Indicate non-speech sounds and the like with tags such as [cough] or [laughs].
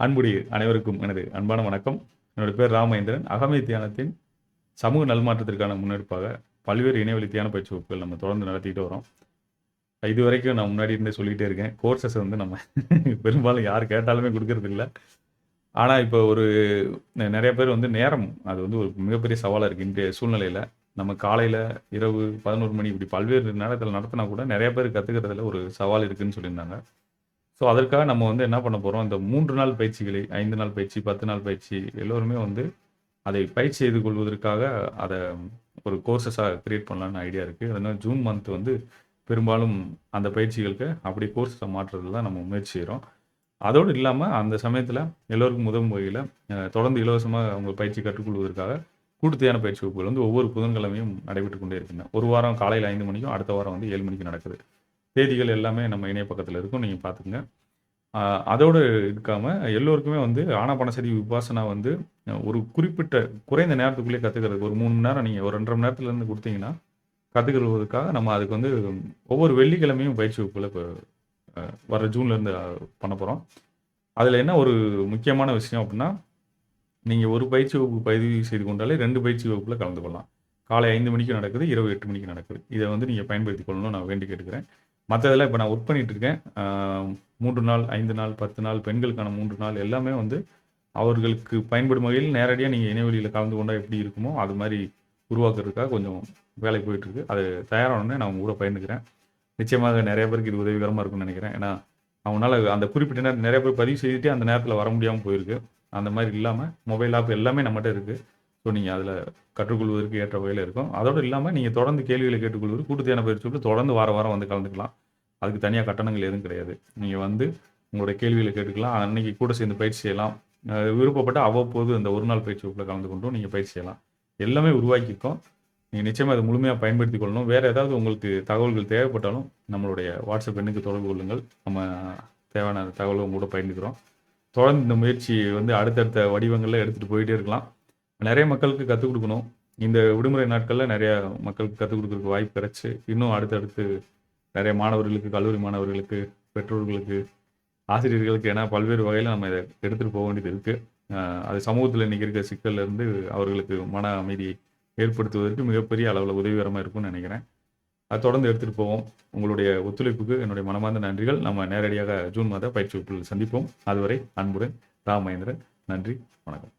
அன்புடி அனைவருக்கும் எனது அன்பான வணக்கம். என்னோட பேர் ராமேந்திரன். அகமை தியானத்தின் சமூக நல்மாற்றத்திற்கான முன்னெடுப்பாக பல்வேறு இணையவழி தியான பயிற்சி வகுப்புகள் நம்ம தொடர்ந்து நடத்திட்டு வரோம். இது வரைக்கும் நான் முன்னாடி இருந்தே சொல்லிகிட்டே இருக்கேன். கோர்சஸ் வந்து நம்ம [laughs] பெரும்பாலும் யார் கேட்டாலுமே கொடுக்கறது இல்லை ஆனால் இப்போ ஒரு நிறைய பேர் வந்து நேரம் அது வந்து ஒரு மிகப்பெரிய சவாலாக இருக்குது இன்றைய சூழ்நிலையில். நம்ம காலையில் இரவு பதினோரு மணி இப்படி பல்வேறு நேரத்தில் நடத்தினா கூட நிறைய பேர் கற்றுக்கிறதுல ஒரு சவால் இருக்குதுன்னு சொல்லியிருந்தாங்க. ஸோ அதற்காக நம்ம வந்து என்ன பண்ண போகிறோம் இந்த மூன்று நாள் பயிற்சிகளை ஐந்து நாள் பயிற்சி பத்து நாள் பயிற்சி எல்லோருமே வந்து அதை பயிற்சி செய்து கொள்வதற்காக அதை ஒரு கோர்சஸாக கிரியேட் பண்ணலான்னு ஐடியா இருக்குது அதனால் ஜூன் மந்த் வந்து பெரும்பாலும் அந்த பயிற்சிகளுக்கு அப்படி கோர்ஸை மாற்றுறது தான் நம்ம முயற்சி செய்கிறோம் அதோடு இல்லாமல் அந்த சமயத்தில் எல்லோருக்கும் உதவும் வகையில் தொடர்ந்து இலவசமாக அவங்க பயிற்சி கற்றுக்கொள்வதற்காக கூட்டுத்தையான பயிற்சி வகுப்புகள் வந்து ஒவ்வொரு புதன்கிழமையும் நடைபெற்று கொண்டே இருக்கின்றன. ஒரு வாரம் காலையில் ஐந்து மணிக்கும் அடுத்த வாரம் வந்து ஏழு மணிக்கு நடக்குது. தேதிகள் எல்லாமே நம்ம இணைய பக்கத்தில் இருக்கும். நீங்கள் பார்த்துக்குங்க அதோடு இருக்காமல் எல்லோருக்குமே வந்து ஆனாபானசதி விபாசனா வந்து ஒரு குறிப்பிட்ட குறைந்த நேரத்துக்குள்ளேயே கற்றுக்கிறது ஒரு மூணு மணி நேரம் நீங்கள் ஒரு ரெண்டரை மணி நேரத்துலேருந்து கொடுத்தீங்கன்னா கற்றுக்கிறதுக்காக நம்ம அதுக்கு வந்து ஒவ்வொரு வெள்ளிக்கிழமையும் பயிற்சி வகுப்பில் இப்போ வர ஜூன்லேருந்து பண்ண போகிறோம் அதில் என்ன ஒரு முக்கியமான விஷயம் அப்படின்னா நீங்கள் ஒரு பயிற்சி வகுப்பு பதிவு செய்து கொண்டாலே ரெண்டு பயிற்சி வகுப்பில் கலந்து கொள்ளலாம். காலை ஐந்து மணிக்கு நடக்குது இரவு எட்டு மணிக்கு நடக்குது. இதை வந்து நீங்கள் பயன்படுத்தி கொள்ளணும்னு நான் வேண்டி கேட்டுக்கிறேன். மற்றதெல்லாம் இப்போ நான் ஒர்க் பண்ணிகிட்டு இருக்கேன் மூன்று நாள் ஐந்து நாள் பத்து நாள் பெண்களுக்கான மூன்று நாள் எல்லாமே வந்து அவர்களுக்கு பயன்படும் வகையில் நேரடியாக நீங்கள் இணையவெளியில் கலந்து கொண்டால் எப்படி இருக்குமோ அது மாதிரி உருவாக்குறதுக்காக கொஞ்சம் வேலை போயிட்டுருக்கு. அது தயாரானோடனே நான் கூட பயந்துக்கிறேன் நிச்சயமாக நிறைய பேருக்கு இது உதவிகரமாக இருக்கும்னு நினைக்கிறேன். ஏன்னா அவங்களால அந்த குறிப்பிட்ட நேரம் நிறைய பேர் பதிவு செய்துட்டு அந்த நேரத்தில் வர முடியாமல் போயிருக்கு. அந்த மாதிரி இல்லாமல் மொபைல் ஆப் எல்லாமே நம்மகிட்ட இருக்குது ஸோ நீங்கள் அதில் கற்றுக்கொள்வதற்கு ஏற்ற வகையில் இருக்கும். அதோடு இல்லாமல் நீங்கள் தொடர்ந்து கேள்விகளை கேட்டுக்கொள்வது கூட்டு கூட்டுத்தியான பயிற்சி தொடர்ந்து வார வாரம் வந்து கலந்துக்கலாம். அதுக்கு தனியாக கட்டணங்கள் எதுவும் கிடையாது. நீங்கள் வந்து உங்களுடைய கேள்விகளை கேட்டுக்கலாம். அன்னைக்கு கூட சேர்ந்து பயிற்சி செய்யலாம். விருப்பப்பட்ட அவ்வப்போது அந்த ஒரு நாள் பயிற்சி வகுப்பில் கலந்து கொண்டும் நீங்கள் பயிற்சி செய்யலாம். எல்லாமே உருவாக்கிக்கும் நீங்கள் நிச்சயமாக அதை முழுமையாக பயன்படுத்தி கொள்ளணும். வேறு ஏதாவது உங்களுக்கு தகவல்கள் தேவைப்பட்டாலும் நம்மளுடைய வாட்ஸ்அப் எண்ணுக்கு தொடர்பு கொள்ளுங்கள். நம்ம தேவையான தகவல்கள் கூட பயந்துக்கிறோம் தொடர்ந்து இந்த முயற்சியை வந்து அடுத்தடுத்த வடிவங்களில் எடுத்துகிட்டு போயிட்டே இருக்கலாம். நிறைய மக்களுக்கு கற்றுக் கொடுக்கணும். இந்த விடுமுறை நாட்களில் நிறைய மக்களுக்கு கற்றுக் கொடுக்குறதுக்கு வாய்ப்பு கிடைச்சி இன்னும் அடுத்தடுத்து நிறைய மாணவர்களுக்கு கல்லூரி மாணவர்களுக்கு பெற்றோர்களுக்கு ஆசிரியர்களுக்கு ஏன்னா பல்வேறு வகையில் நம்ம இதை எடுத்துகிட்டு போக வேண்டியது இருக்குது அது சமூகத்தில் இன்றைக்கி இருக்க சிக்கல்லேருந்து அவர்களுக்கு மன அமைதியை ஏற்படுத்துவதற்கு மிகப்பெரிய அளவில் உதவிகரமாக இருக்கும்னு நினைக்கிறேன். அது தொடர்ந்து எடுத்துகிட்டு போவோம். உங்களுடைய ஒத்துழைப்புக்கு என்னுடைய மனமார்ந்த நன்றிகள். நம்ம நேரடியாக ஜூன் மாத பயிற்சி வகுப்பில் சந்திப்போம். அதுவரை அன்புடன் ராமேந்திரன் நன்றி வணக்கம்.